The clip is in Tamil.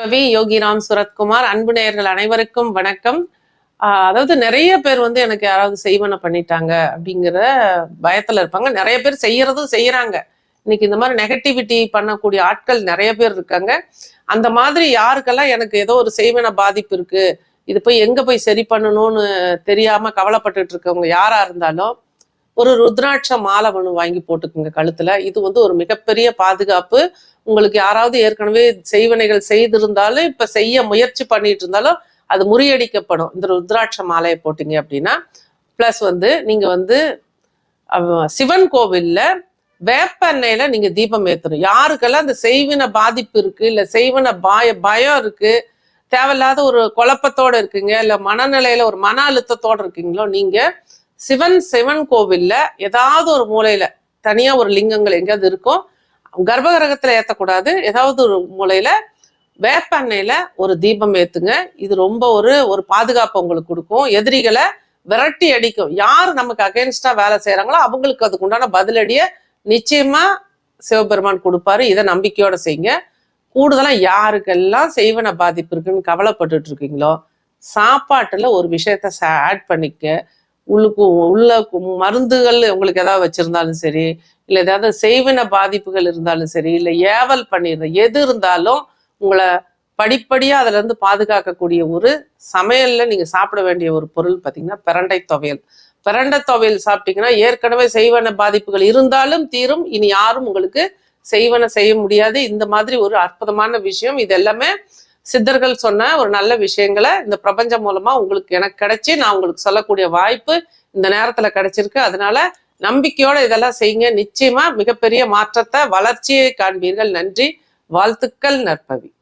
பவி யோகிராம் சுரத்குமார் அன்பு நேயர்கள் அனைவருக்கும் வணக்கம். அதாவது நிறைய பேர் வந்து எனக்கு யாராவது செய்வன பண்ணிட்டாங்க அப்படிங்கிற பயத்துல இருப்பாங்க. நிறைய பேர் செய்யறதும் செய்யறாங்க. இன்னைக்கு இந்த மாதிரி நெகட்டிவிட்டி பண்ணக்கூடிய ஆட்கள் நிறைய பேர் இருக்காங்க. அந்த மாதிரி யாருக்கெல்லாம் எனக்கு ஏதோ ஒரு செய்வன பாதிப்பு இருக்கு இது போய் எங்க போய் சரி பண்ணணும்னு தெரியாம கவலைப்பட்டுட்டு இருக்கவங்க யாரா இருந்தாலும் ஒரு ருத்ராட்ச மாலை ஒன்று வாங்கி போட்டுக்குங்க கழுத்துல. இது வந்து ஒரு மிகப்பெரிய பாதுகாப்பு. உங்களுக்கு யாராவது ஏற்கனவே செய்வனைகள் செய்திருந்தாலும் இப்ப செய்ய முயற்சி பண்ணிட்டு இருந்தாலும் அது முறியடிக்கப்படும். இந்த ருத்ராட்ச மாலையை போட்டீங்க அப்படின்னா ப்ளஸ் வந்து நீங்க வந்து சிவன் கோவில்ல வேப்ப எண்ணெயில நீங்க தீபம் ஏத்தணும். யாருக்கெல்லாம் அந்த செய்வின பாதிப்பு இருக்கு இல்ல செய்வன பாய பயம் இருக்கு தேவையில்லாத ஒரு குழப்பத்தோட இருக்கீங்க இல்ல மனநிலையில ஒரு மன அழுத்தத்தோட இருக்கீங்களோ நீங்க சிவன் சிவன் கோவில்ல ஏதாவது ஒரு மூலையில தனியா ஒரு லிங்கங்கள் எங்கேயாவது இருக்கும் கர்ப்பகிரகத்துல ஏத்தக்கூடாது. ஏதாவது ஒரு மூலையில வேப்பெண்ணெயில ஒரு தீபம் ஏத்துங்க. இது ரொம்ப ஒரு ஒரு பாதுகாப்பு உங்களுக்கு கொடுக்கும். எதிரிகளை விரட்டி அடிக்கும். யார் நமக்கு அகேன்ஸ்டா வேலை செய்யறாங்களோ அவங்களுக்கு அதுக்கு உண்டான பதிலடியை நிச்சயமா சிவபெருமான் கொடுப்பாரு. இதை நம்பிக்கையோட செய்யுங்க. கூடுதலா யாருக்கெல்லாம் செய்வன பாதிப்பு இருக்குன்னு கவலைப்பட்டுட்டு இருக்கீங்களோ சாப்பாட்டுல ஒரு விஷயத்த ஆட் பண்ணிக்க. உள்ளுக்கு உள்ள மருந்துகள் உங்களுக்கு ஏதாவது வச்சிருந்தாலும் சரி இல்ல ஏதாவது செய்வன பாதிப்புகள் இருந்தாலும் சரி இல்ல ஏவல் பண்ணியிருந்த எது இருந்தாலும் உங்களை படிப்படியா அதுல இருந்து பாதுகாக்கக்கூடிய ஒரு சமையல்ல நீங்க சாப்பிட வேண்டிய ஒரு பொருள் பாத்தீங்கன்னா பிரண்டை துவையல். பிரண்டை துவையல் சாப்பிட்டீங்கன்னா ஏற்கனவே செய்வன பாதிப்புகள் இருந்தாலும் தீரும் இனி யாரும் உங்களுக்கு செய்வன செய்ய முடியாது. இந்த மாதிரி ஒரு அற்புதமான விஷயம். இது எல்லாமே சித்தர்கள் சொன்ன ஒரு நல்ல விஷயங்களை இந்த பிரபஞ்சம் மூலமா உங்களுக்கு எனக்கு கிடைச்சி நான் உங்களுக்கு சொல்லக்கூடிய வாய்ப்பு இந்த நேரத்துல கிடைச்சிருக்கு. அதனால நம்பிக்கையோட இதெல்லாம் செய்யுங்க. நிச்சயமா மிகப்பெரிய மாற்றத்தை வளர்ச்சியை காண்பீர்கள். நன்றி. வாழ்த்துக்கள் நற்பவி.